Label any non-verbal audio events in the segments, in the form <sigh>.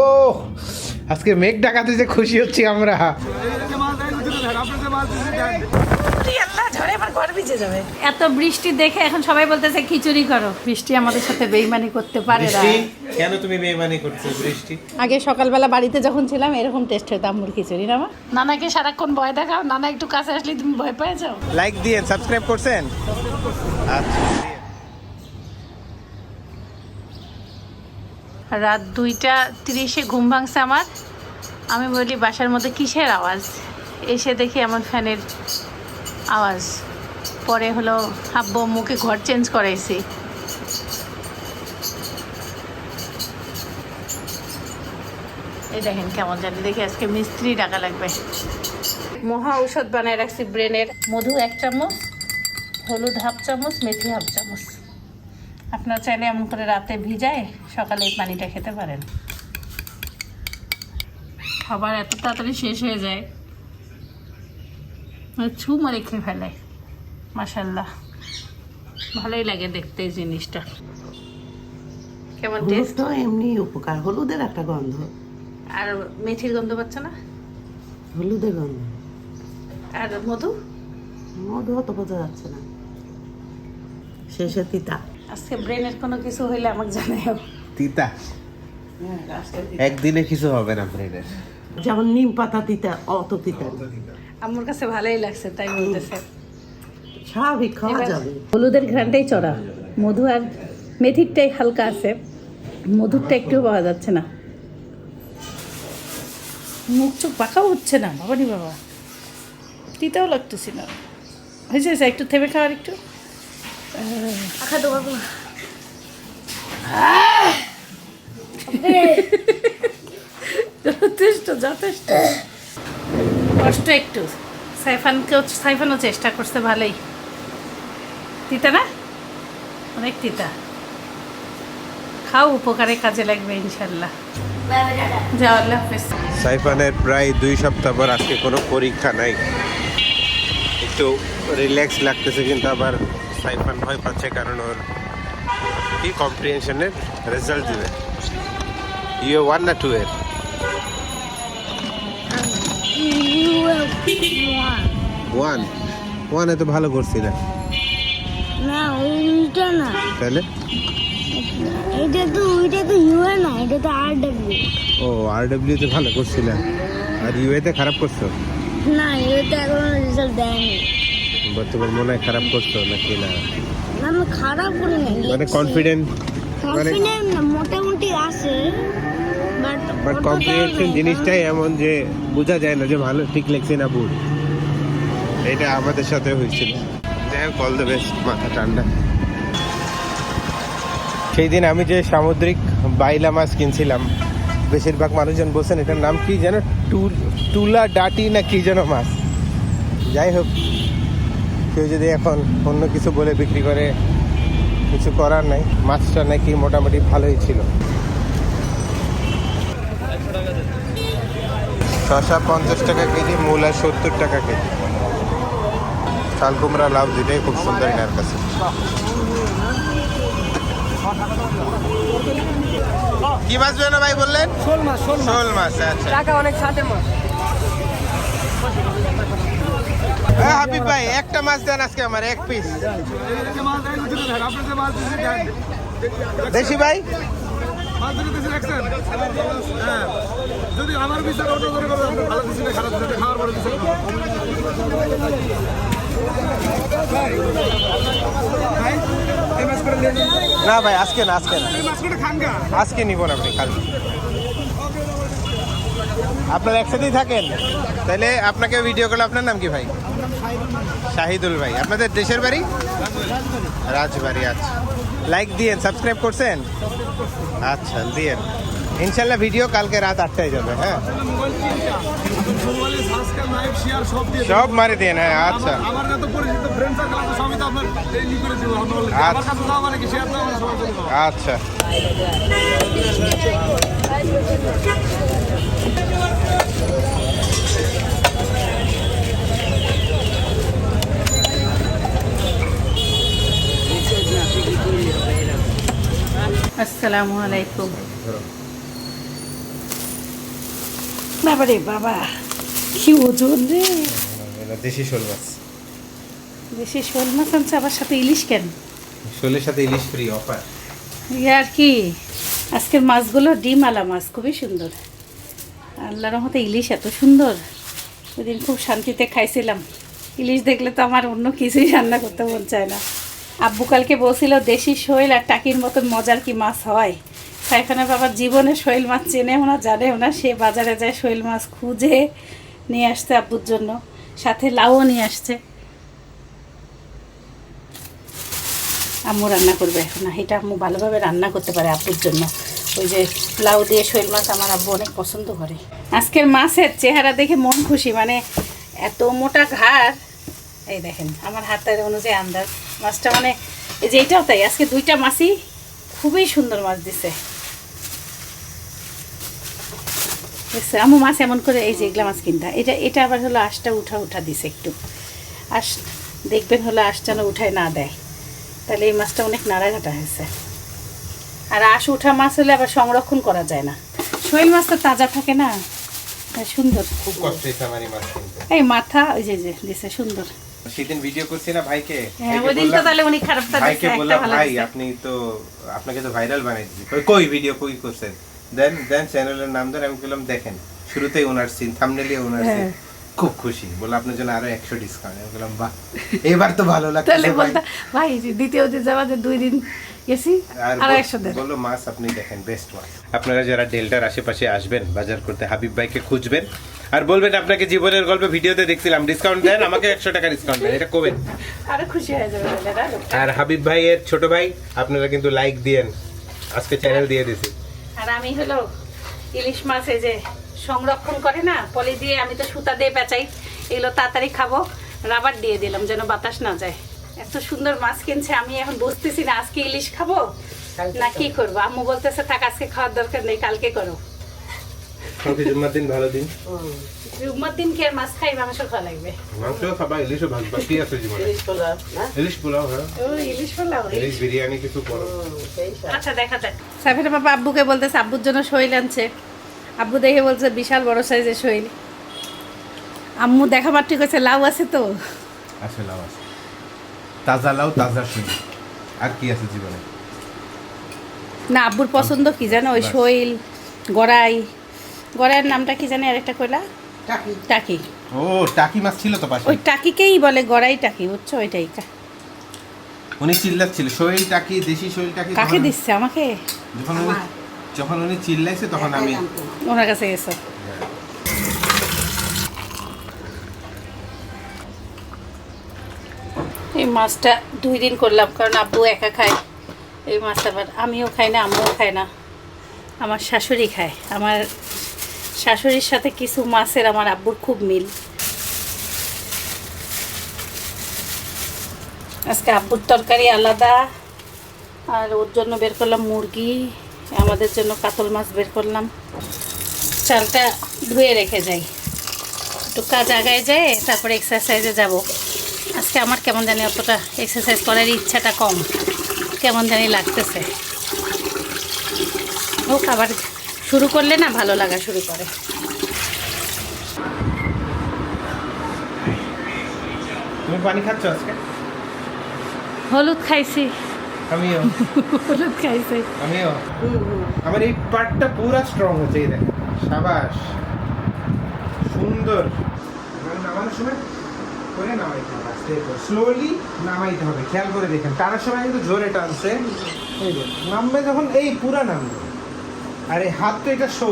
ও আজকে মেঘ ডাকাতে যে খুশি হচ্ছি আমরা। এত বৃষ্টি দেখে এখন সবাই বলতেছে খিচুড়ি করো। বৃষ্টি আমাদের সাথে বেইমানি করতে পারে না। কেন তুমি বেইমানি করছ বৃষ্টি? আগে সকালবেলা বাড়িতে যখন ছিলাম এরকম টেস্ট হতো আম্মুর খিচুড়ি না মা? নানাকে সারাক্ষণ ভয় দেখাও। নানা একটু কাছে আসলে তুমি ভয় পেয়ে যাও। লাইক দিয়ে সাবস্ক্রাইব করছেন? আচ্ছা। রাত দুইটা তিরিশে ঘুম ভাঙছে আমার। আমি বলি, বাসার মধ্যে কিসের আওয়াজ? এসে দেখি আমার ফ্যানের আওয়াজ। পরে হলো, আব্বু মুখে ঘর চেঞ্জ করাইছি। এই দেখেন কেমন জানি, দেখি আজকে মিস্ত্রি ডাকা লাগবে। মহা ঔষধ বানায় রাখছি ব্রেনের। মধু এক চামচ, হলুদ হাফ চামচ, মেথি হাফ চামচ। আপনারা চাইলে এমন করে রাতে ভিজায় সকালে এই পানিটা খেতে পারেন। খাবার এত তাড়াতাড়ি শেষ হয়ে যায়। মানে ছু মারে খেয়ে ফেলে। মাসাল্লাহ ভালোই লাগে দেখতে এই জিনিসটা। কেমন টেস্ট তো এমনি উপকার। হলুদের একটা গন্ধ। আর মেথির গন্ধ পাচ্ছে না? হলুদের গন্ধ। আর মধু? মধু অত বোঝা যাচ্ছে না। শেষে তিতা। আজকে ব্রেনের কোনো কিছু হইলে আমাকে জানাও তিতা একদিনে কিছু হবে না ব্রেনের যেমন নিম পাতা তিতা অত তিতা। না। আমার কাছে ভালোই লাগছে তাই বলতেছে। স্বাভাবিক খাওয়া যাবে। হলুদের ঘ্রানটাই চড়া। মধু আর মেথিরটাই হালকা আছে। মধুরটা একটু পাওয়া যাচ্ছে না। মুখ চোখ পাকাও হচ্ছে না বাবারি বাবা। তিতাও লাগতেছিল হয়েছে হয়েছে, একটু থেমে খাওয়ার একটু। বাবু যথেষ্ট যথেষ্ট। কষ্ট একটু। সাইফানকেও সাইফানও চেষ্টা করছে ভালোই। তিতা না? অনেক তিতা। খাও উপকারে কাজে লাগবে ইনশাল্লাহ। যাও আল্লাহ হাফেজ। সাইফানের প্রায় দুই সপ্তাহ পর আজকে কোনো পরীক্ষা নাই। একটু রিল্যাক্স লাগতেছে কিন্তু আবার সাইফান ভয় পাচ্ছে কারণ ওর কি কম্প্রিহেনশনের রেজাল্ট দিবে ইউ ওয়ান না টু এর ওয়ান ওয়ানে তো ভালো করছিল না। ওইটা না তাহলে এটা তো ওইটা তো ইউএ না। এটা তো আর ডাব্লিউ ও আর তে ভালো করছিল আর ইউএতে খারাপ করছ? না এটা এখনও রেজাল্ট দেয়নি। বা তোমার মনে হয় খারাপ করছ নাকি না? না, আমি খারাপ করি না মানে কনফিডেন্ট মানে কনফিডেন্ট মোটামুটি আছে বাট কম্প্রিহেনশন জিনিসটাই এমন যে বোঝা যায় না যে ভালো ঠিক লেগছে না ভুল। এটা আমাদের সাথে হয়েছিল। যাই হোক অল দ্য বেস্ট মাথা ঠান্ডা। সেই দিন আমি যে সামুদ্রিক বাইলা মাছ কিনছিলাম বেশিরভাগ মানুষজন বলছেন এটার নাম কি যেন? টুলা ডাটি না কি যেন মাছ? যাই হোক কেউ যদি এখন অন্য কিছু বলে বিক্রি করে কিছু করার নাই মাছটা নাকি মোটামুটি ভালোই ছিল। শশা পঞ্চাশ টাকা কেজি মূলা সত্তর টাকা কেজি। চাল কুমড়া লাউ দুটাই খুব সুন্দর এনার কাছে। কি মাছ ভাই বললেন? শোল মাছ শোল মাছ। আচ্ছা। টাকা অনেক সাথে মাছ। হ্যাঁ ভাই, একটা মাছ দেন আজকে আমার, এক পিস দেশি ভাই? না ভাই, আজকে না আজকে না। আজকে নিব না আপনি কালকে। আপনারা একসাথেই থাকেন? তাহলে আপনাকে ভিডিও করলে আপনার নাম কি ভাই? শাহিদুল ভাই আপনাদের দেশের বাড়ি? রাজবাড়ি আচ্ছা। লাইক দিয়েন সাবস্ক্রাইব করছেন? আচ্ছা দিয়েন। ইনশাল্লাহ ভিডিও কালকে রাত আটটায় যাবে হ্যাঁ। সব মারি দিয়েন হ্যাঁ আচ্ছা। আমার- আমার যত পরিচিত ফ্রেন্ড সার্কেল আছে সবই তো আপনার এই ই করে দিব আপনার বলে। আমার কাছে দাও মানে কি শেয়ার দাও মানে সবার জন্য দাও। আচ্ছা আসসালামু আলাইকুম। বাবারে বাবা কি ওজন রে। দেশি শোল মাছ। বেশি শোল মাছ আনছে আবার সাথে ইলিশ কেন? শোলের সাথে ইলিশ ফ্রি অফার আর কি আজকের মাছগুলো ডিম আলা মাছ খুবই সুন্দর। আল্লাহ রহমতে ইলিশ এত সুন্দর। ওদিন খুব শান্তিতে খাইছিলাম। ইলিশ দেখলে তো আমার অন্য কিছুই রান্না করতে মন চায় না। আব্বু কালকে বলছিল, দেশি শৈল আর টাকির মতন মজার কি মাছ হয়? সাইফানের বাবার জীবনে শৈল মাছ চেনেও না, জানেও না, সে বাজারে যায় শৈল মাছ খুঁজে নিয়ে আসছে আব্বুর জন্য। সাথে লাউও নিয়ে আসছে। আম্মু রান্না করবে এখন এটা আম্মু ভালোভাবে রান্না করতে পারে আব্বুর জন্য। ওই যে লাউ দিয়ে শৈল মাছ আমার আব্বু অনেক পছন্দ করে। আজকের মাছের চেহারা দেখে মন খুশি মানে এত মোটা ঘাড়। এই দেখেন, আমার হাতের অনুযায়ী আন্দাজ। মাছটা মানে এই যে এটাও তাই আজকে দুইটা মাছই খুবই সুন্দর মাছ দিছে। দেখছে, আম্মু মাছ এমন করে এই যে এগুলা মাছ কিনতা এটা এটা আবার হলো আঁশটা উঠা উঠা দিছে একটু। আঁশ দেখবেন হলো আঁশ যেন উঠায় না দেয়। তাহলে এই মাছটা অনেক নাড়াঘাটা হয়েছে। আর আঁশ উঠা মাছ হলে আবার সংরক্ষণ করা যায় না। শৈল মাছ তো তাজা থাকে না। সুন্দর। খুব কষ্ট এই এই মাথা ওই যে যে দিছে সুন্দর। সেদিন ভিডিও করছি না ভাইকে? হ্যাঁ ভাইকে ওই তো বললাম- তাহলে উনি খারাপটা ভাইকে বললাম ভাই আপনি তো আপনাকে তো ভাইরাল বানাই দিচ্ছি কই কই ভিডিও কই করছেন? দেন দেন চ্যানেলের নাম ধরে আমি বললাম দেখেন শুরুতেই ওনার সিন থামনেলি ওনার সিন। খুব খুশি। বলে আপনার জন্য আরও একশো ডিসকাউন্ট আমি বললাম বাহ এবার তো ভালো তাহলে লাগছে ভাই বলতা ভাই দ্বিতীয় দিন যাওয়াতে দুই দিন গেছি আর একশো দেন। বলল মাছ আপনি দেখেন বেস্ট মাছ। আপনারা যারা ডেল্টার আশেপাশে আসবেন বাজার করতে হাবিব ভাইকে খুঁজবেন। আর বলবেন আপনাকে জীবনের গল্প ভিডিওতে দেখছিলাম ডিসকাউন্ট দেন আমাকে একশো টাকা ডিসকাউন্ট দেন। এটা কবেন? আরও খুশি হয়ে যাবে আর হাবিব ভাইয়ের ছোট ভাই আপনারা কিন্তু লাইক দিয়েন। আজকে চ্যানেল দিয়ে দিছি। আর আমি হলো ইলিশ মাছ এই যে সংরক্ষণ করে না পলি দিয়ে আমি তো সুতা দিয়ে পেঁচাই এগুলো তাড়াতাড়ি খাব রাবার দিয়ে দিলাম যেন বাতাস না যায়। এত সুন্দর মাছ কিনছে আমি এখন বুঝতেছি না আজকে ইলিশ খাব না কি করব। আম্মু বলতেছে থাক আজকে খাওয়ার দরকার নেই কালকে করো। কালকে জুম্মার দিন ভালো দিন। জুম্মার দিন কি আর মাছ খাই মাংস খাওয়া লাগবে। মাংস খাবা ইলিশও ভাজবা কি আছে জীবনে। ইলিশ পোলাও হ্যাঁ। ও ইলিশ পোলাও ইলিশ বিরিয়ানি কিছু করো। আচ্ছা দেখা যাক। সাফিনা বাবা আব্বুকে বলতেছে আব্বুর জন্য শৈল আনছে। আব্বু দেখে বলছে বিশাল বড় সাইজের শৈল। আম্মু দেখা মাত্রই কইছে লাউ আছে তো। আছে লাউ আছে। তাজা লাউ তাজা শুনি আর কি আছে জীবনে? না আব্বুর পছন্দ কি জানো? ওই শৈল গড়াই। গড়াইয়ের নামটা কি জানি আরেকটা কইলা? টাকি। ও টাকি মাছ ছিল তো পাশে? ওই টাকিকেই বলে গড়াই টাকি বুঝছ? ওইটাই। উনি চিল্লাচ্ছিল শৈল টাকি দেশি শৈল টাকি কাকে দিচ্ছে আমাকে? যখন যখন উনি চিল্লাইছে তখন আমি ওনার কাছে গেছো। এই মাছটা দুই দিন করলাম কারণ আব্বু একা খায়। এই মাছটা আবার আমিও খাই না আম্মুও খায় না। আমার শাশুড়ি খায়। আমার শাশুড়ির সাথে কিছু মাছের আমার আব্বুর খুব মিল। আজকে আব্বুর তরকারি আলাদা আর ওর জন্য বের করলাম মুরগি। আমাদের জন্য কাতল মাছ বের করলাম। চালটা ধুয়ে রেখে যাই। একটু কাজ আগায় যায় তারপরে এক্সারসাইজে যাব। আজকে আমার কেমন জানি অতটা এক্সারসাইজ করার ইচ্ছাটা কম। কেমন জানি লাগতেছে। ও আবার শুরু করলে না ভালো লাগা শুরু করে। তুমি পানি খাচ্ছ আজকে? হলুদ খাইছি। আমিও হলুদ খাইছি আমিও আমার এই পার্টটা পুরো স্ট্রং হচ্ছে এই দেখ সাবাস। সুন্দর। নামানোর সময় করে নামাইতে হবে। স্লোলি নামাইতে হবে। খেয়াল করে দেখেন টানার সময় কিন্তু জোরে টানছে। এই নামবে যখন এই পুরা নামবে। আর এই হাত তো এটা শো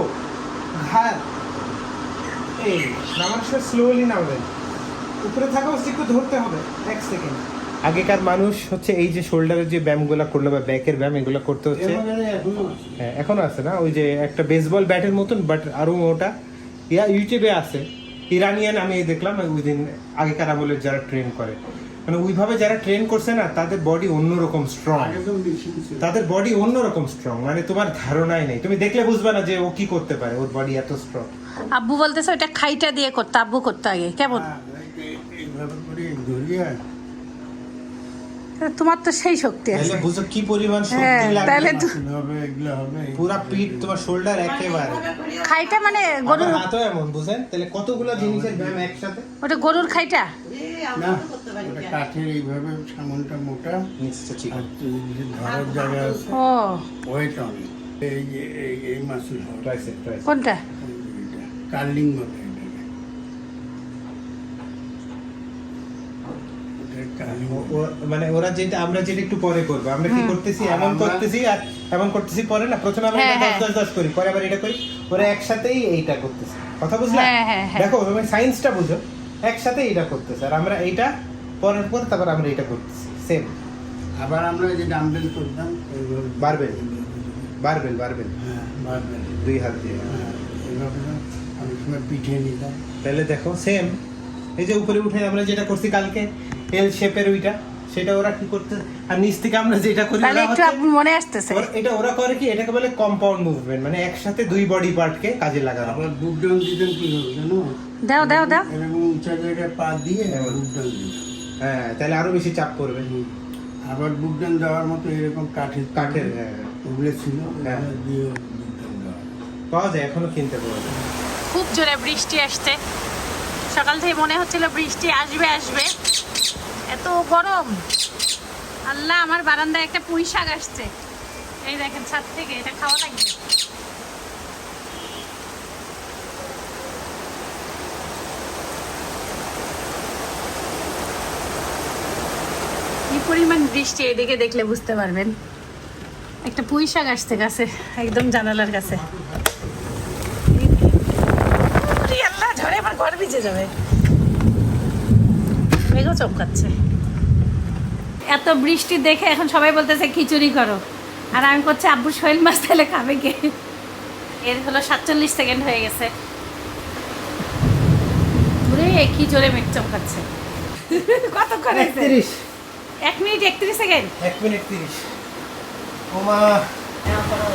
হাত এই নামানোর সময় স্লোলি নামবেন উপরে থাকা একটু ধরতে হবে এক সেকেন্ড আগেকার মানুষ হচ্ছে এই যে শোল্ডারের যে ব্যায়ামগুলো করল বা ব্যাকের ব্যায়াম এগুলো করতে হচ্ছে। হ্যাঁ এখনও আছে না? ওই যে একটা বেসবল ব্যাটের মতন বাট আরও ওটা। ইয়া ইউটিউবে আছে। ইরানিয়ান আমি এই দেখলাম ওই দিন আগেকার আমলের যারা ট্রেন করে। মানে ওইভাবে যারা ট্রেন করছে না তাদের বডি অন্যরকম স্ট্রং তাদের বডি অন্যরকম স্ট্রং মানে তোমার ধারণাই নেই। তুমি দেখলে বুঝবে না যে ও কি করতে পারে ওর বডি এত স্ট্রং আব্বু বলতেছে ওইটা খাইটা দিয়ে করতে আব্বু করতে আগে। কেমন? তোমার তো সেই শক্তি আছে। তাহলে বুঝো কি পরিমাণ হ্যাঁ শক্তি তাহলে তো হবে এগুলো হবে পুরা পিঠ তোমার শোল্ডার একেবারে। খাইটা মানে গরুর হাতও এমন বুঝেন তাহলে কতগুলো জিনিসের ব্যায়াম একসাথে? ওটা গরুর খাইটা? না ওটা কাঠের এইভাবে সামনটা মোটা। নিশ্চয় ঠিক আর এই ধরার জায়গা আছে ও। ওয়েট অনেক। এই যে এই এই মাসুল কোনটা? কার্লিং এটাকে ওটা কার্লিং মানে ওরা যেটা আমরা যেটা একটু পরে করব। আমরা কি করতেছি এমন করতেছি আর এমন করতেছি পরে না প্রথমে আমরা হ্যাঁ, এটা দশ হ্যাঁ। দশ দশ করি পরে আবার এটা করি। ওরা একসাথেই এইটা করতেছে। কথা বুঝলা? হ্যাঁ। দেখো তুমি সায়েন্সটা বুঝো। একসাথে এইটা করতেছে। আর আমরা এইটা পরের পর তারপর আমরা এটা করতেছি। সেম আবার আমরা যে ডাম্বেল করতাম এইভাবে বারবেল বারবেল বারবেল হ্যাঁ বারবেল দুই হাত দিয়ে। এইভাবে অনেক সময় পিঠে নিতাম। তাহলে দেখো সেম এই যে উপরে উঠে আমরা যেটা করছি কালকে এল শেপের ওইটা সেটা ওরা কি করতে আর নিচ থেকে আমরা যেটা করি তাহলে ওরা একটু আপনার মনে আসতেছে। এটা ওরা করে কি এটাকে বলে কম্পাউন্ড মুভমেন্ট মানে একসাথে দুই বডি পার্টকে কাজে লাগানো। আবার বুক ডাউন দিতেন কি হবে জানো? দাও দাও দাও। এরকম উঁচা জায়গায় পা দিয়ে বুক ডাউন দিতাম হ্যাঁ তাহলে আরও বেশি চাপ পড়বে আবার বুক ডাউন দেওয়ার মতো এরকম কাঠের কাঠের হ্যাঁ ওগুলো ছিল হ্যাঁ। দিয়ে বুক ডাউন দেওয়া। পাওয়া যায় এখনও কিনতে পাওয়া যায়। খুব জোরে বৃষ্টি আসছে। সকাল থেকে মনে হচ্ছিল বৃষ্টি আসবে আসবে। এত গরম। আল্লাহ, আমার বারান্দায় একটা পুঁই শাক আসছে। এই দেখেন ছাদ থেকে, এটা খাওয়া লাগবে। পরিমাণ বৃষ্টি, এদিকে দেখলে বুঝতে পারবেন। একটা পুঁই শাক আসছে গাছে, একদম জানালার কাছে। আল্লাহ, ঝড়ে আমার ঘর ভিজে যাবে। মেঘও চমকাচ্ছে। এত বৃষ্টি দেখে এখন সবাই বলতেছে খিচুড়ি করো। আর আমি করছি আব্বু শৈল মাছ তাহলে খাবে কে? এর হলো সাতচল্লিশ সেকেন্ড হয়ে গেছে। ঘুরে কি জোরে মেঘ চমকাচ্ছে। কত করে একত্রিশ। এক মিনিট একত্রিশ সেকেন্ড। এক মিনিট তিরিশ। ওমা।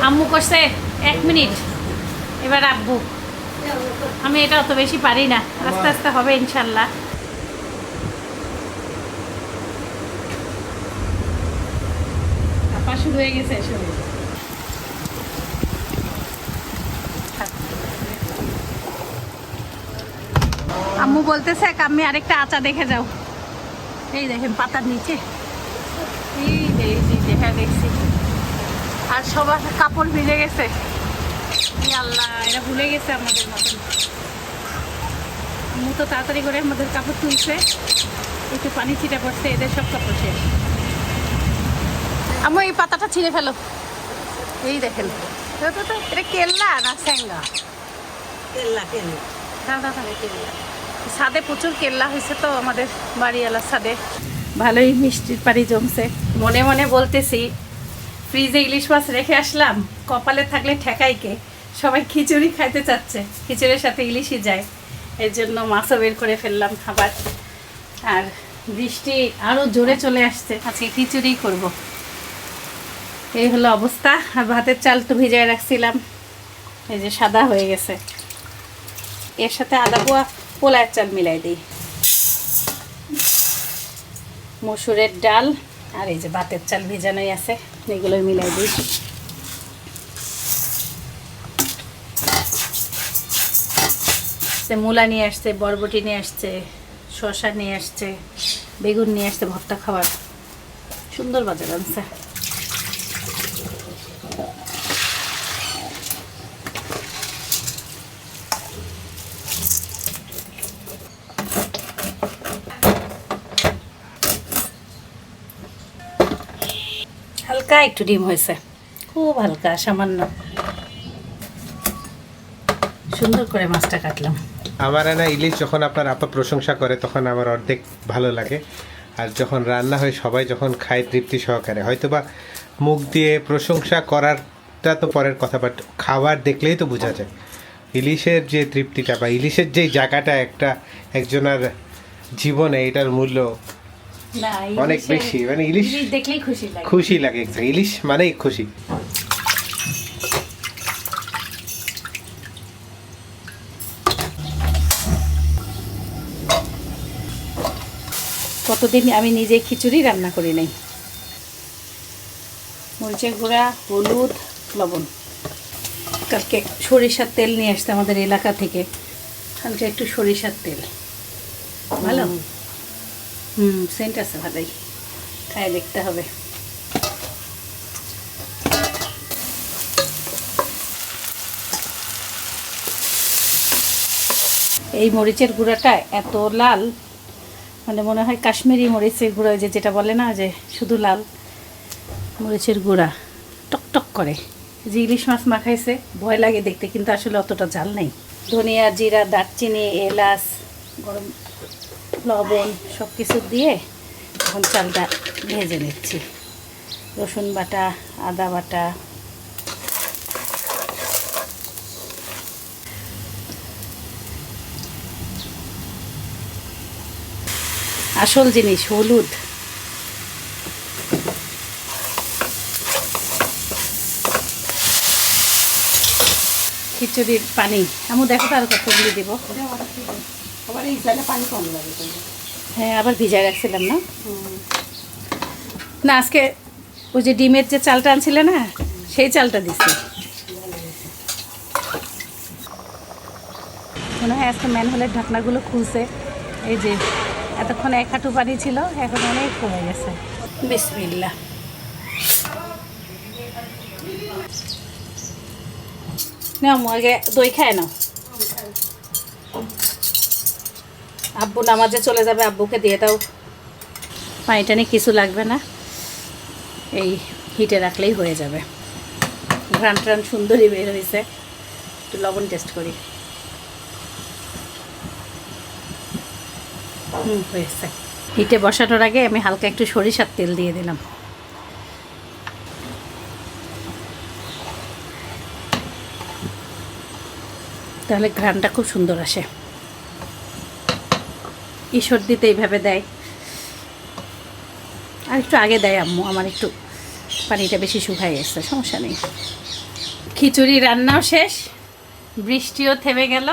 আম্মু করছে এক মিনিট। এবার আব্বু। আমি এটা অত বেশি পারি না। আস্তে আস্তে হবে ইনশাল্লাহ। শুরু হয়ে গেছে শরীর আম্মু বলতেছে আমি আরেকটা আচা দেখে যাও। এই দেখেন পাতার নিচে। এই হ্যাঁ দেখছি। আর সবার কাপড় ভিজে গেছে। আল্লাহ, এরা ভুলে গেছে আমাদের মতন। আম্মু তো তাড়াতাড়ি করে আমাদের কাপড় তুলছে। একটু পানি ছিটা পড়ছে, এদের সব কাপড় শেষ। আম্মু এই পাতাটা ছিঁড়ে ফেলো। এই দেখেন। এটা কেল্লা না স্যাঙ্গা কেল্লা কেল্লা। ছাদে প্রচুর কেল্লা হয়েছে তো আমাদের বাড়িওয়ালার ছাদে। ভালোই মিষ্টির পানি জমছে। মনে মনে বলতেছি ফ্রিজে ইলিশ মাছ রেখে আসলাম কপালে থাকলে ঠেকাইকে। সবাই খিচুড়ি খাইতে চাচ্ছে খিচুড়ির সাথে ইলিশই যায়। এর জন্য মাছও বের করে ফেললাম খাবার। আর বৃষ্টি আরও জোরে চলে আসছে আজকে খিচুড়ি করব। এই হলো অবস্থা। আর ভাতের চাল তো ভিজায় রাখছিলাম। এই যে সাদা হয়ে গেছে। এর সাথে আদা পোয়া পোলার চাল মিলাই দিই। মসুরের ডাল আর এই যে ভাতের চাল ভেজানোই আছে, এগুলোই মিলাই দিই। সে মূলা নিয়ে আসছে, বরবটি নিয়ে আসছে, শসা নিয়ে আসছে, বেগুন নিয়ে আসছে, ভর্তা খাবার সুন্দর বাজার আনছে। হালকা একটু ডিম হয়েছে। খুব হালকা, সামান্য। সুন্দর করে মাছটা কাটলাম। আমার না ইলিশ যখন আপনার আপা প্রশংসা করে, তখন আমার অর্ধেক ভালো লাগে। আর যখন রান্না হয়, সবাই যখন খায়, তৃপ্তি সহকারে। হয়তোবা মুখ দিয়ে প্রশংসা করারটা তো পরের কথা বাট খাবার দেখলেই তো বোঝা যায়। ইলিশের যে তৃপ্তিটা বা ইলিশের যে জায়গাটা একটা একজনের জীবনে, এটার মূল্য অনেক বেশি, মানে ইলিশ- দেখলেই খুশি লাগে। খুশি লাগে exactly। ইলিশ মানেই খুশি। কতদিন আমি নিজে খিচুড়ি রান্না করি নাই? মরিচের গুঁড়া হলুদ লবণ। কালকে সরিষার তেল নিয়ে আসতে আমাদের এলাকা থেকে। কালকে একটু সরিষার তেল। ভালো? হুম, সেন্ট আছে ভালোই। খায় দেখতে হবে। এই মরিচের গুঁড়াটা এত লাল মানে মনে হয় কাশ্মীরি মরিচের গুঁড়া যে যেটা বলে না, যে শুধু লাল মরিচের গুঁড়া, টক টক করে। যে ইলিশ মাছ মাখাইছে, ভয় লাগে দেখতে, কিন্তু আসলে অতটা ঝাল নেই। ধনিয়া, জিরা, দারচিনি, এলাচ, গরম লবণ সব কিছু দিয়ে এখন চালটা ভেজে নিচ্ছি। রসুন বাটা, আদা বাটা। আসল জিনিস, হলুদ। খিচুড়ির পানি। এমন দেখো তো আর কতগুলি দিব। আবার এই চাইলে পানি কম লাগে হ্যাঁ আবার ভিজায় রাখছিলাম না? না আজকে ওই যে ডিমের যে চালটা আনছিলে না সেই চালটা দিছি মনে হয় আজকে ম্যান হলের ঢাকনাগুলো খুলছে। এই যে এতক্ষণ এক হাঁটু পানি ছিল এখন অনেক কমে গেছে। বিসমিল্লা নাও আগে দই খায় নাও। আব্বু নামাজে চলে যাবে, আব্বুকে দিয়ে দাও। পানিটা নিয়ে কিছু লাগবে না। এই হিটে রাখলেই হয়ে যাবে। ঘ্রান ট্রান সুন্দরই বের হয়েছে একটু লবণ টেস্ট করি। হুম, হয়েছে। হিটে বসানোর আগে আমি হালকা একটু সরিষার তেল দিয়ে দিলাম। তাহলে ঘ্রানটা খুব সুন্দর আসে। ঈশ্বর দিতে এইভাবে দেয়। আর একটু আগে দেয় আম্মু আমার একটু পানিটা বেশি শুকাই গেছে সমস্যা নেই। খিচুড়ি রান্নাও শেষ বৃষ্টিও থেমে গেল।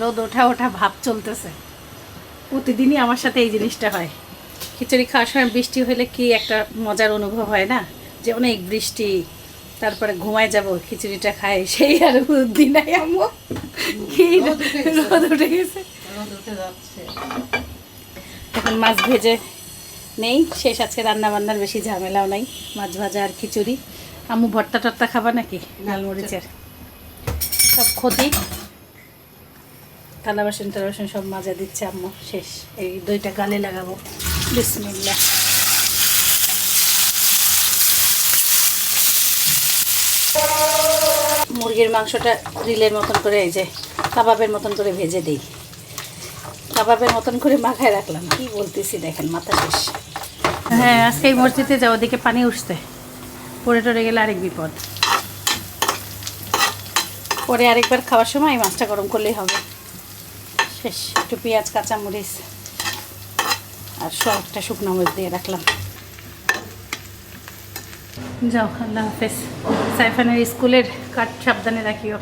রোদ ওঠা ওঠা ভাব চলতেছে। প্রতিদিনই আমার সাথে এই জিনিসটা হয়। খিচুড়ি খাওয়ার সময় বৃষ্টি হলে কি একটা মজার অনুভব হয় না? যে অনেক বৃষ্টি তারপরে ঘুমায় যাব খিচুড়িটা খাই সেই আর বুদ্ধি নাই আম্মু। কি রোদ উঠে গেছে। রোদ উঠে যাচ্ছে। এখন মাছ ভেজে নেই। শেষ আজকে রান্না বান্নার বেশি ঝামেলাও নাই। মাছ ভাজা আর খিচুড়ি। আম্মু ভর্তা টর্তা খাবা নাকি? লালমরিচের। সব ক্ষতি। থালা বাসন টালা বাসন সব মাজা দিচ্ছে আম্মু। শেষ। এই দইটা গালে লাগাবো। বিসমিল্লা মুরগির মাংসটা রিলের মতন করে এই যে কাবাবের মতন করে ভেজে দিই। কাবাবের মতন করে মাখায় রাখলাম। কি বলতেছি দেখেন মাথা শেষ। হ্যাঁ আজকে এই মসজিদে যাও ওদিকে পানি উঠছে। পড়ে টরে গেলে আরেক বিপদ। পরে আরেকবার খাওয়ার সময় এই মাছটা গরম করলেই হবে। শেষ একটু পেঁয়াজ কাঁচামরিচ আর সব একটা শুকনো মরিচ দিয়ে রাখলাম। যাও আল্লাহ হাফেজ। সাইফানের স্কুলের কাঠ সাবধানে রাখিও।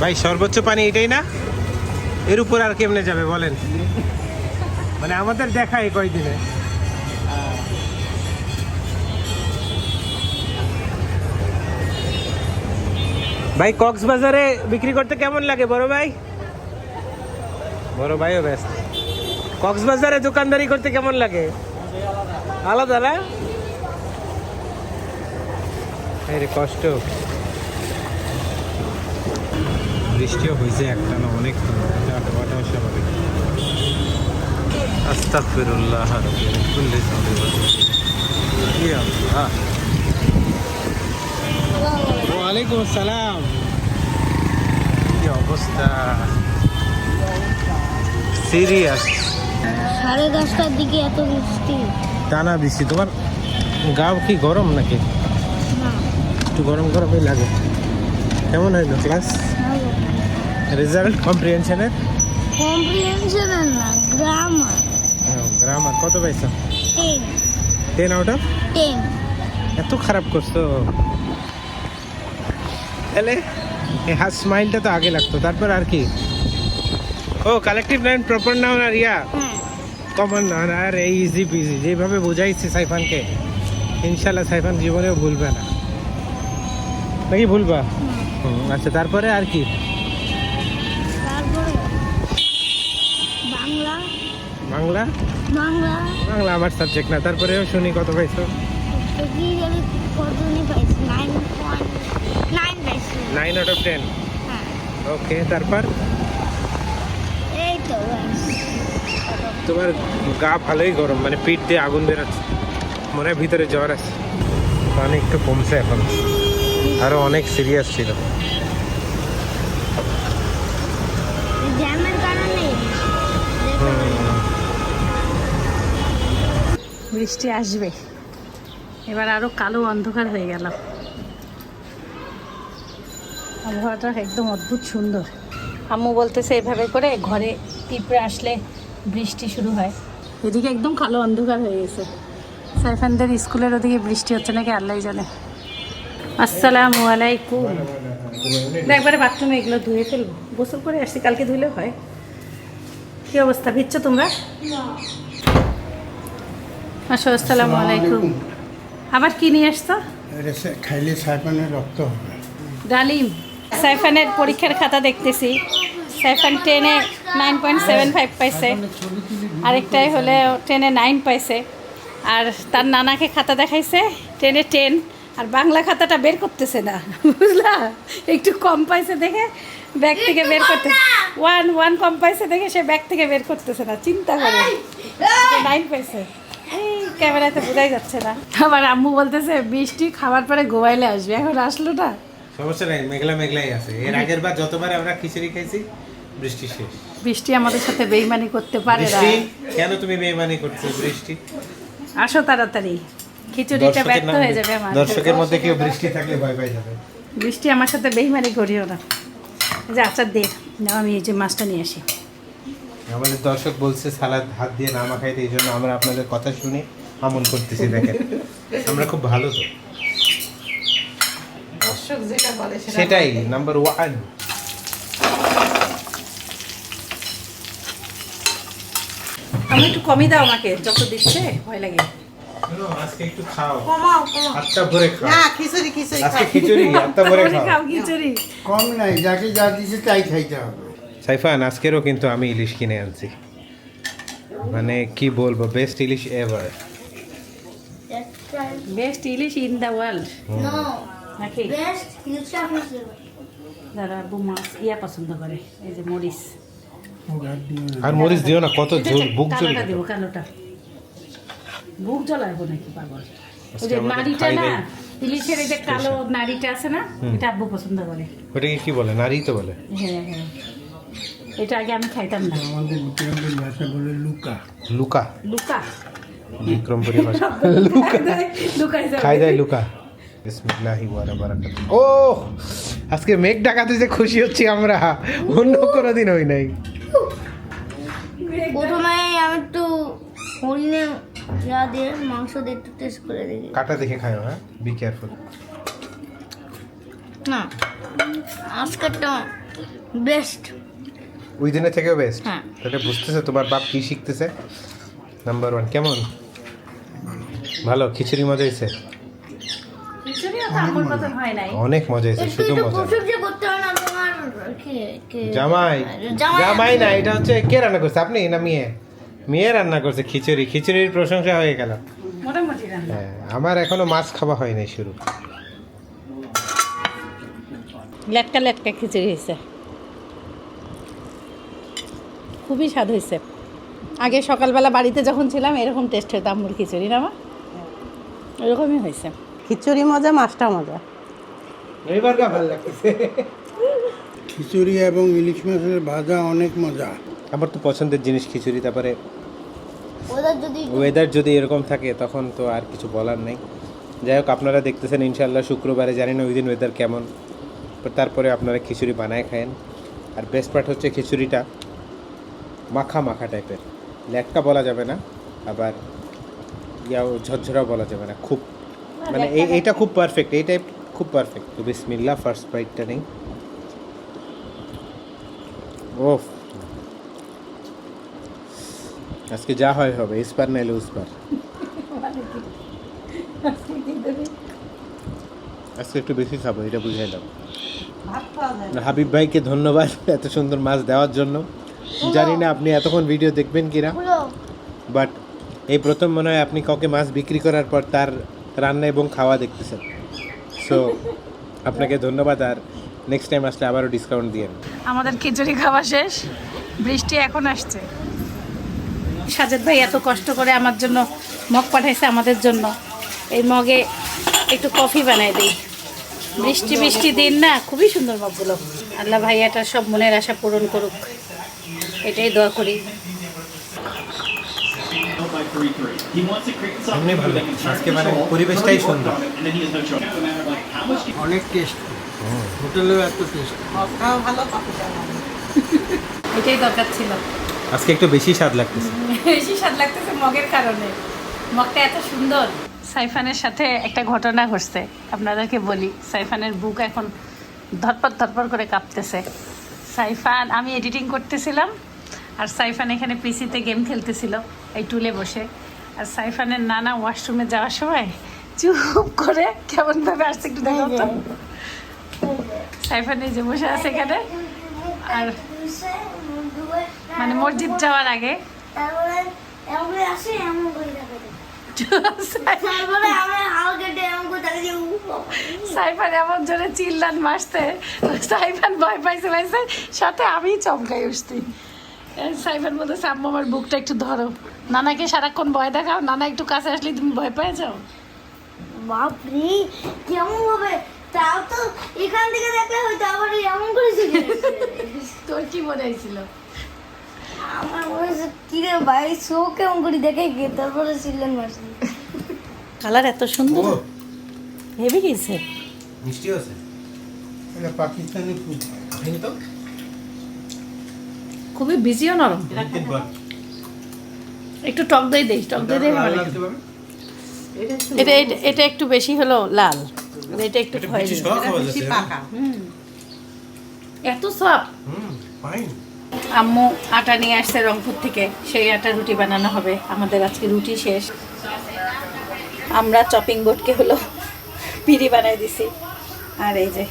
ভাই, সর্বোচ্চ পানি এটাই না? এর উপর আর কেমনে যাবে বলেন? মানে আমাদের দেখা এই কয়দিনে। ভাই, কক্সবাজারে বিক্রি করতে কেমন লাগে? বড় ভাই? বড় ভাইও ব্যস্ত। কক্সবাজারে দোকানদারি করতে কেমন লাগে? আলাদা না? কষ্ট। বৃষ্টিও হয়েছে একটানা অনেক ওয়াটাও স্বাভাবিক। আস্তাগফিরুল্লাহ রাব্বিল কুল্লি যামবি ওয়া তুবি ইয়া আল্লাহ। ওয়ালাইকুম আসসালাম। কি অবস্থা? সিরিয়াস। সাড়ে দশটার দিকে এত বৃষ্টি। টানা বৃষ্টি। তোমার গা কি গরম নাকি? একটু গরম গরমই লাগে। কেমন হইল ক্লাস? রেজাল্ট কম্প্রিহেনশনের কম্প্রিহেনশনের না গ্রামার গ্রামার কত পাইছো? Ten ten out of ten এত খারাপ করছ। তাহলে এই হাত স্মাইলটা তো আগে লাগতো তারপর আর কি? ও কালেকটিভ নাইন প্রপার নাউন আর ইয়া? হ্যাঁ। কমন নাউন আর এই ইজি পিজি যেভাবে বোঝাইছি সাইফানকে ইনশাল্লাহ সাইফান জীবনেও ভুলবে না। নাকি ভুলবা? আচ্ছা তারপরে আর কি তারপরে বাংলা? বাংলা? বাংলা। বাংলা আমার সাবজেক্ট না তারপরেও শুনি কত পাইছো? Nine out of ten okay তারপর? এই তো তোমার গা ভালোই গরম মানে পিঠ দিয়ে আগুন বেরোচ্ছে মনে ভিতরে জ্বর আছে। পানি একটু কমছে এখন। আরও অনেক সিরিয়াস ছিল। বৃষ্টি আসবে। এবার আরও কালো অন্ধকার হয়ে গেল। আবহাওয়াটা একদম অদ্ভুত সুন্দর। আম্মু বলতেছে এভাবে করে ঘরে পিঁপড়ে আসলে বৃষ্টি শুরু হয়। এদিকে একদম কালো অন্ধকার হয়ে গেছে। সাইফানদের স্কুলের ওদিকে বৃষ্টি হচ্ছে নাকি আল্লাহ জানে। আসসালামু আলাইকুম। একবারে বাথরুমে এগুলো ধুয়ে ফেলব। গোসল করে আসছি, কালকে ধুলেও হয়। কি অবস্থা? ভিজছ তোমরা? আসো আসসালামু আলাইকুম। আবার কি নিয়ে আসতো খাইলে সাইপানের রক্ত হবে। ডালিম সাইফানের পরীক্ষার খাতা দেখতেছি। সাইফান টেনে নাইন পয়েন্ট সেভেন ফাইভ পাইছে। আরেকটাই হলে টেনে নাইন পাইছে। আর তার নানাকে খাতা দেখাইছে টেনে টেন আর বাংলা খাতাটা বের করতেছে না বুঝলা? একটু কম পাইছে দেখে ব্যাগ থেকে বের করতে ওয়ান ওয়ান কম পাইছে দেখে সে ব্যাগ থেকে বের করতেছে না চিন্তা করে। নাইন পাইছে। ক্যামেরাতে বোঝাই যাচ্ছে না। আবার আম্মু বলতেছে বৃষ্টি খাবার পরে গোয়াইলে আসবে এখন আসলো না? সমস্যা নাই মেঘলা মেঘলাই আছে। এর আগের বার যতবার আমরা খিচুড়ি খাইছি বৃষ্টি শেষ। বৃষ্টি আমাদের সাথে বেইমানি করতে পারে না। কেন তুমি বেইমানি করছ বৃষ্টি? আসো তাড়াতাড়ি। খিচুড়িটা ব্যর্থ হয়ে যাবে আমার। দর্শকের মধ্যে কেউ বৃষ্টি থাকলে ভয় পাই যাবে। বৃষ্টি আমার সাথে বেইমানি করিও না। যে আচার দে নাও আমি এই যে মাছটা নিয়ে আসি। আমাদের দর্শক বলছে সালাদ হাত দিয়ে না মাখাইতে এই জন্য আমরা আপনাদের কথা শুনে আমল করতেছি দেখেন। আমরা খুব ভালো তো। দর্শক যেটা বলে সেটাই নাম্বার ওয়ান আমি একটু কমই দাও আমাকে যত দিচ্ছে ভয় লাগে। আজকে একটু খাও। কমাও কমাও। আটটা ভরে খাও। না খিচুড়ি খিচুড়ি আজকে খিচুড়ি আটটা ভরে খাও। খাও খিচুড়ি। কম নাই যাকে যা দিছে তাই খাইতে হবে। সাইফান আজকেরও কিন্তু আমি ইলিশ কিনে আনছি। মানে কি বলব best ilish ever best ilish in the world নাকি? বেস্ট যারা মাছ ইয়া পছন্দ করে এই যে মরিচ। আর মরিচ দিও না কত ঝোল বুক ঝোল দেবো কালোটা। বুক নাকি পাগল? ওই যে নাড়িটা না ইলিশের এই যে কালো নাড়িটা আছে না এটা আব্বু পছন্দ করে। ওটাকে কি বলে? নারী তো বলে। হ্যাঁ হ্যাঁ। এটা আগে আমি খাইতাম না। আমাদের বিক্রমের ভাষা বলে লুকা লুকা। লুকা। বিক্রমপুরি ভাষা <laughs> লুকাই যাবে। খাই দেয় লুকা। বিসমিল্লাহি ওয়া বারাকাতুহু ও আজকে মেঘ ডাকাতে যে খুশি হচ্ছি আমরা। অন্য কোনো দিন হই নাই। প্রথমে আমি একটু হরিণে যা দিয়ে মাংস দিয়ে একটু টেস্ট করে দেখি। কাটা দেখে খাও হ্যাঁ? বি কেয়ারফুল না। আজকেরটা বেস্ট ওই দিনের থেকেও বেস্ট হ্যাঁ। তাহলে বুঝতেছে তোমার বাপ কি শিখতেছে? নাম্বার ওয়ান কেমন? ভালো খিচুড়ি মজা হয়েছে? খিচুড়িও তো আমার মতন হয় নাই। অনেক মজা হয়েছে শুধু মজা। না। প্রশংসা করতে না তোমার কে কে? জামাই। জামাই। জামাই না এটা হচ্ছে কে রান্না করছে? আপনি না মেয়ে? মেয়ে রান্না করছে খিচুড়ি। খিচুড়ির প্রশংসা হয়ে গেল। হ্যাঁ আমার এখনও মাছ খাওয়া হয়নি শুরু। লেটকা লেটকা খিচুড়ি হয়েছে। খুবই স্বাদ হয়েছে। আগে সকালবেলা বাড়িতে যখন ছিলাম এরকম টেস্ট হতো আম্মুর খিচুড়ি না মা? এরকমই হয়েছে। খিচুড়ি মজা মাছটা মজা। খিচুড়ি এবং ইলিশ মাছের ভাজা অনেক মজা। আমার তো পছন্দের জিনিস খিচুড়ি তারপরে ওয়েদার যদি এরকম থাকে তখন তো আর কিছু বলার নেই। যাই হোক আপনারা দেখতেছেন ইনশাল্লাহ শুক্রবারে জানি না ওই দিন ওয়েদার কেমন। তারপরে আপনারা খিচুড়ি বানায় খায়েন। আর বেস্ট পার্ট হচ্ছে খিচুড়িটা। মাখা মাখা টাইপের ল্যাটকা বলা যাবে না আবার ইয়াও ঝরঝরাও বলা যাবে না খুব মানে এই- এইটা খুব পারফেক্ট এইটাই খুব পারফেক্ট তো বিসমিল্লাহ ফার্স্ট বাইটটা নেই। ওফ। আজকে যা হয় হবে ইস্পার নাইলে উসপার। আজকে একটু বেশি খাব এটা বুঝাইলাম হাবিব ভাইকে ধন্যবাদ এত সুন্দর মাছ দেওয়ার জন্য। জানি না আপনি এতক্ষণ ভিডিও দেখবেন কিনা বাট এই প্রথম মনে হয় আপনি কাউকে মাছ বিক্রি করার পর তার রান্না এবং খাওয়া দেখতেছেন। সো <laughs> আপনাকে ধন্যবাদ আর নেক্সট টাইম আসলে আবারও ডিসকাউন্ট দিয়েন আমাদের খিচুড়ি খাওয়া শেষ বৃষ্টি এখন আসছে। সাজেদ ভাই এত কষ্ট করে আমার জন্য মগ পাঠাইছে আমাদের জন্য। এই মগে একটু কফি বানাই দিই। বৃষ্টি বৃষ্টি দিন না খুবই সুন্দর মগগুলো। আল্লাহ ভাইয়াটার সব মনের আশা পূরণ করুক। এটাই দোয়া করি। By 3-3. He wants to create something এমনি ভালো। আজকে মানে পরিবেশটাই সুন্দর। অনেক টেস্ট হোটেলেও এত টেস্ট ভালো এটাই দরকার ছিল। আজকে একটু বেশি স্বাদ লাগতেছে। বেশি স্বাদ লাগতেছে মগের কারণে। মগটা এত সুন্দর। সাইফানের সাথে একটা ঘটনা ঘটছে। আপনাদেরকে বলি সাইফানের বুক এখন ধরপর ধরপর করে কাঁপতেছে। সাইফান আমি এডিটিং করতেছিলাম। আর সাইফান এখানে পিসিতে গেম খেলতেছিল, এই টুলে বসে। আর সাইফানের নানা ওয়াশরুমে যাওয়ার সময় চুপ করে কেমন কেমনভাবে আসছে একটু দেখো সাইফান এই যে বসে আছে এখানে। আর মানে মসজিদ যাওয়ার আগে। সাইফান এমন জোরে চিল্লান মারতে সাইফান ভয় পাইছে পাইছে। সাথে আমি চমকাই উঠছি। এই সাইফান বলতেছে আম্মু আমার বুকটা একটু ধরো। নানাকে সারাক্ষণ ভয় দেখাও নানা একটু কাছে আসলে তুমি ভয় পেয়ে যাও। বাপরে কেমন হবে? তাও তো এখান থেকে দেখলে হয়তো আবার এমন করে তোর কি মনে হয়েছিল? আমার মনে হচ্ছে কিরে ভাই শো কেমন করে দেখে গিয়ে তারপরে সিলেন মারছি। কালার এত সুন্দর। হেভি গেছে। মিষ্টি আছে। এটা পাকিস্তানি ফুড তো? খুবই বিজিও নরম। একটু টক দই দেই টক দই দেই। এটা এটা- এটা একটু বেশি হলো লাল। এটা একটু খয়েরি বেশি পাকা। এত সব হুম ফাইন আম্মু আটা নিয়ে আসছে রংপুর থেকে। সেই আটা রুটি বানানো হবে। আমাদের আজকে রুটি শেষ। আমরা চপিং বোর্ডকে হলো পিড়ি বানাই দিছি। আর এই যে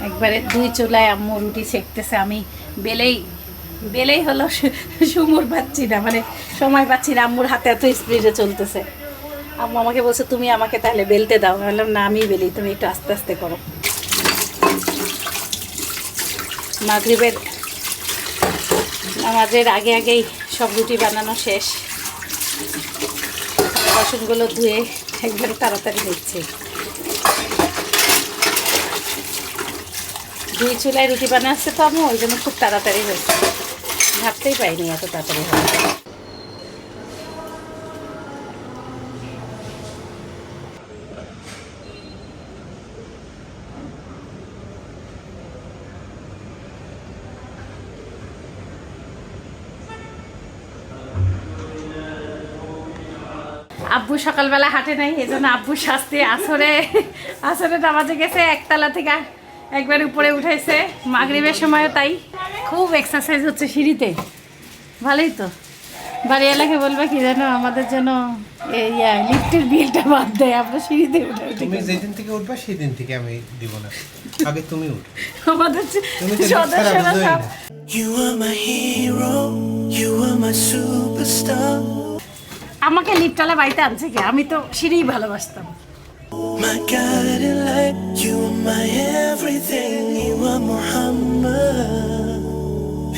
একবারে দুই চুলায় আম্মু রুটি সেকতেছে আমি বেলেই বেলেই হলো সুমুর পাচ্ছি না মানে সময় পাচ্ছি না, আম্মুর হাতে এত স্পিডে চলতেছে। আম্মু আমাকে বলছে, তুমি আমাকে তাহলে বেলতে দাও। বললাম, না আমি বেলি, তুমি একটু আস্তে আস্তে করো। মাগরিবের আমাদের আগে আগেই সব রুটি বানানো শেষ। বাসনগুলো ধুয়ে একবারে তাড়াতাড়ি নিচ্ছি দুই চুলায় রুটি বানাচ্ছে তো আমি ওই জন্য খুব তাড়াতাড়ি হয়েছে। ভাবতেই পাইনি এত তাড়াতাড়ি আব্বু সকালবেলা হাঁটে নাই এই জন্য আব্বু শাস্তি আসরে আসরে নামাজে গেছে, একতলা থেকে একবার উপরে উঠাইছে মাগরিবের সময়ও তাই। খুব এক্সারসাইজ হচ্ছে সিঁড়িতে। ভালোই তো। বাড়ি এলাকায় বলবে কি জানো আমাদের জন্য এই লিফটের বিলটা বাদ দেয়। আমরা সিঁড়িতে উঠে তুমি যেদিন থেকে উঠবা সেই দিন থেকে আমি দিব না। আগে তুমি উঠ। আমাদের তুমি তো লিফট ছাড়া সদস্যরা সব You are my hero, you are my superstar. আমাকে লিফটওয়ালা বাড়িতে আনছে কি? আমি তো সিঁড়িই ভালোবাসতাম। My guiding light, you are my everything, you are Muhammad.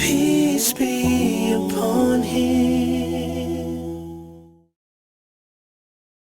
Peace be upon him.